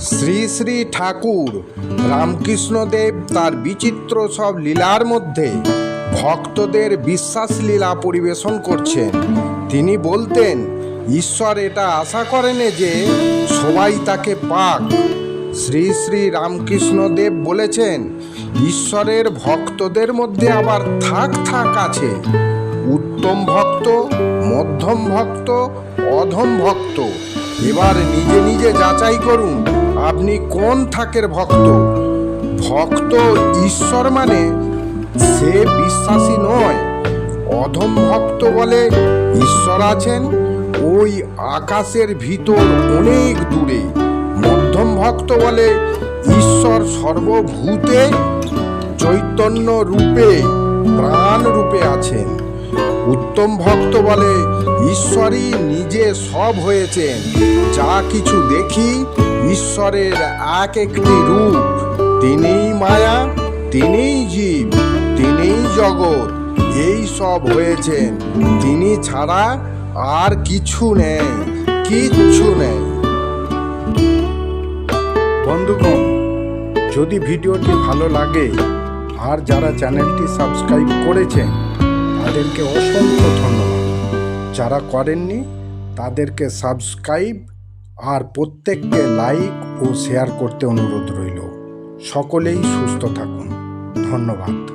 শ্রী শ্রী ঠাকুর। রামকৃষ্ণদেব তার বিচিত্র সব লীলার মধ্যে ভক্তদের বিশ্বাস লীলা পরিবেশন করছেন। তিনি বলতেন, ঈশ্বর এটা আশা করেন যে সবাই তাকে পাক। শ্রী শ্রী রামকৃষ্ণদেব বলেছেন, ঈশ্বরের ভক্তদের মধ্যে আবার থাক থাক আছে। উত্তম ভক্ত, মধ্যম ভক্ত, অধম ভক্ত। এবার নিজে নিজে যাচাই করুন আপনি কোন থাকের ভক্ত? ভক্ত ঈশ্বর মানে সে বিশ্বাসী নয়। অধম ভক্ত বলে ঈশ্বর আছেন। ওই আকাশের ভিতর অনেক দূরে। মধ্যম ভক্ত বলে ঈশ্বর সর্বভূতে চৈতন্য রূপে, প্রাণ রূপে আছেন। উত্তম ভক্ত বলে ঈশ্বরই নিজে সব হয়েছেন। যা কিছু দেখি ঈশ্বরের এক একটি রূপ। তিনিই মায়া, তিনিই জীব, তিনিই জগৎ, এই সব হয়েছেন। তিনি ছাড়া আর কিছু নেই, কিচ্ছু নেই। বন্ধুগণ, যদি ভিডিওটি ভালো লাগে, আর যারা চ্যানেলটি সাবস্ক্রাইব করেছেন, তাদেরকে অসংখ্য ধন্যবাদ। যারা করেননি, তাদেরকে সাবস্ক্রাইব আর প্রত্যেককে লাইক ও শেয়ার করতে অনুরোধ রইল। সকলেই সুস্থ থাকুন। ধন্যবাদ।